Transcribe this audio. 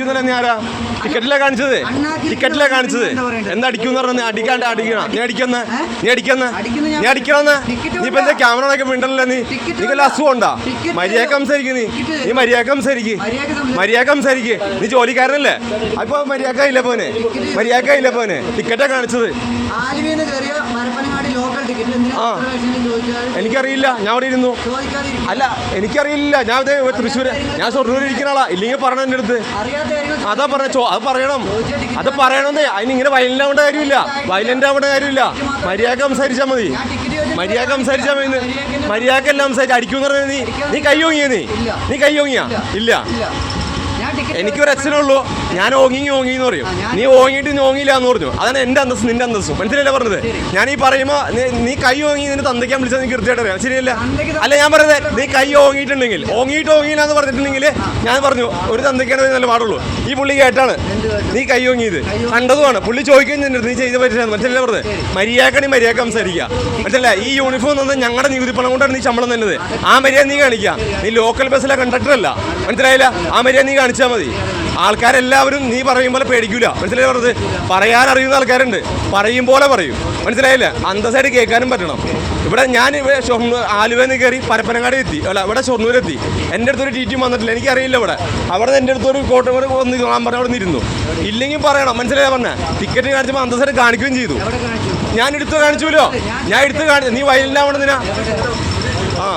അടിക്കുന്നല്ല ആരാ? ടിക്കറ്റിലെ കാണിച്ചത്? ടിക്കറ്റിലെ കാണിച്ചത്? എന്താ അടിക്കുന്ന പറഞ്ഞു അടിക്കാണ്ട് അടിക്കണം? നീ അടിക്കുന്ന നീ അടിക്കുന്ന നീ അടിക്കണമെന്ന്? നീ ഇപ്പൊ എന്താ ക്യാമറ ഒക്കെ മിണ്ടല്ലേ നീ നീക്കല്ല അസുഖം ഉണ്ടാ? മര്യാദ സംസാരിക്കും നീ. നീ മര്യാദ സംസാരിക്ക്. മര്യാദ സംസാരിക്ക്. നീ ജോലിക്കാരനല്ലേ? അപ്പൊ മര്യാദ ഇല്ല പോനെ? മര്യാദ ഇല്ല പോനെ? ടിക്കറ്റാ കാണിച്ചത്. ആലുവയിൽ കയറിയ മരപ്പനങ്ങാടി ലോക്കൽ ആ. എനിക്കറിയില്ല. ഞാൻ അവിടെ ഇരുന്നു. അല്ല എനിക്കറിയില്ല. ഞാൻ ദേ തൃശ്ശൂര് ഞാൻ ഷൊർണൂർ ഇരിക്കുന്ന ആളാ. ഇല്ലെങ്കിൽ പറഞ്ഞ എന്റെ അടുത്ത്. അതാ പറഞ്ഞ. അത് പറയണം. അത് പറയണമെന്നേ. അതിന് ഇങ്ങനെ വയലിനാവേണ്ട ആവേണ്ട കാര്യമില്ല. വയലന്റ് ആവേണ്ട കാര്യമില്ല. മര്യാദ സംസാരിച്ചാൽ മതി. മര്യാദ സംസാരിച്ചാൽ മതി. ഇന്ന്. മര്യാദ എല്ലാം സംസാരിച്ച് അടിക്കും പറഞ്ഞാൽ നീ നീ കൈ ഓങ്ങിയ നീ? നീ കൈ ഓങ്ങിയ? ഇല്ല. ഇല്ല ഒരു അച്ഛനേ ഉള്ളൂ. ഞാൻ ഓങ്ങി ഓങ്ങി എന്ന് പറയും. നീ ഓങ്ങിയിട്ട് നീ ഓങ്ങിയില്ല എന്ന് പറഞ്ഞു. അതാണ് എന്റെ അന്തസ് നിന്റെ അന്തസ്സും. മനസ്സിലല്ലേ പറഞ്ഞത്? ഞാൻ ഈ പറയുമ്പോ നീ- കൈ ഓങ്ങി നിന്നെ തന്തയ്ക്കാൻ വിളിച്ചാൽ നീ കൃത്യമായിട്ട് അറിയാം. ശരിയല്ല? അല്ല ഞാൻ പറഞ്ഞത് നീ കൈ ഓങ്ങിയിട്ടുണ്ടെങ്കിൽ ഓങ്ങിയിട്ട് ഓങ്ങിയില്ല എന്ന് പറഞ്ഞിട്ടുണ്ടെങ്കിൽ ഞാൻ പറഞ്ഞു ഒരു തന്തയ്ക്കാണ് നല്ല പാടുള്ളൂ. ഈ പുള്ളി കേട്ടാണ്. നീ കൈ ഓങ്ങിയത്. കണ്ടതുമാണ്. പുള്ളി ചോദിക്കുന്നുണ്ട് നീ ചെയ്ത പറ്റില്ല മനസ്സിലല്ലേ പറഞ്ഞത്? മര്യാദക്കണി മര്യാദ സംസാരിക്കുക. മനസ്സിലല്ലേ ഈ യൂണിഫോം തന്നെ ഞങ്ങളുടെ നികുതി പണം കൊണ്ടാണ് നീ ശമ്പളം തന്നത് ആ മര്യാദ നീ കാണിക്കുക. നീ ലോക്കൽ ബസ്സിലെ കണ്ടക്ടറല്ല മനസ്സിലായില്ല? ആ മര്യാദ നീ കാണിച്ചാൽ മതി. ആൾക്കാരെല്ലാവരും നീ പറയും പോലെ പേടിക്കൂല. മനസ്സിലായി പറഞ്ഞത്? പറയാൻ അറിയുന്ന ആൾക്കാരുണ്ട്. പറയും പോലെ പറയും. മനസ്സിലായില്ല? അന്തസ്സായിട്ട് കേൾക്കാനും പറ്റണം. ഇവിടെ ഞാൻ ഷൊർണൂർ ആലുവയിൽ നിന്ന് കയറി പരപ്പനങ്ങാടി എത്തി. അല്ല ഇവിടെ ഷൊർണൂരെത്തി എന്റെ അടുത്തൊരു ടി ടി വന്നിട്ടില്ല. എനിക്കറിയില്ല ഇവിടെ. അവിടെ നിന്ന് എന്റെ അടുത്തൊരു വരെ വന്ന് ഞാൻ പറഞ്ഞ അവിടെ നിന്നിരുന്നു ഇല്ലെങ്കിൽ പറയണം. മനസ്സിലായി പറഞ്ഞ? ടിക്കറ്റ് കാണിച്ചപ്പോൾ അന്തസ്സായിട്ട് കാണിക്കുകയും ചെയ്തു. ഞാൻ എടുത്ത് കാണിച്ചുല്ലോ. ഞാൻ എടുത്ത് കാണിച്ചു. നീ വയലിലാവണെന്തിനാ ആ.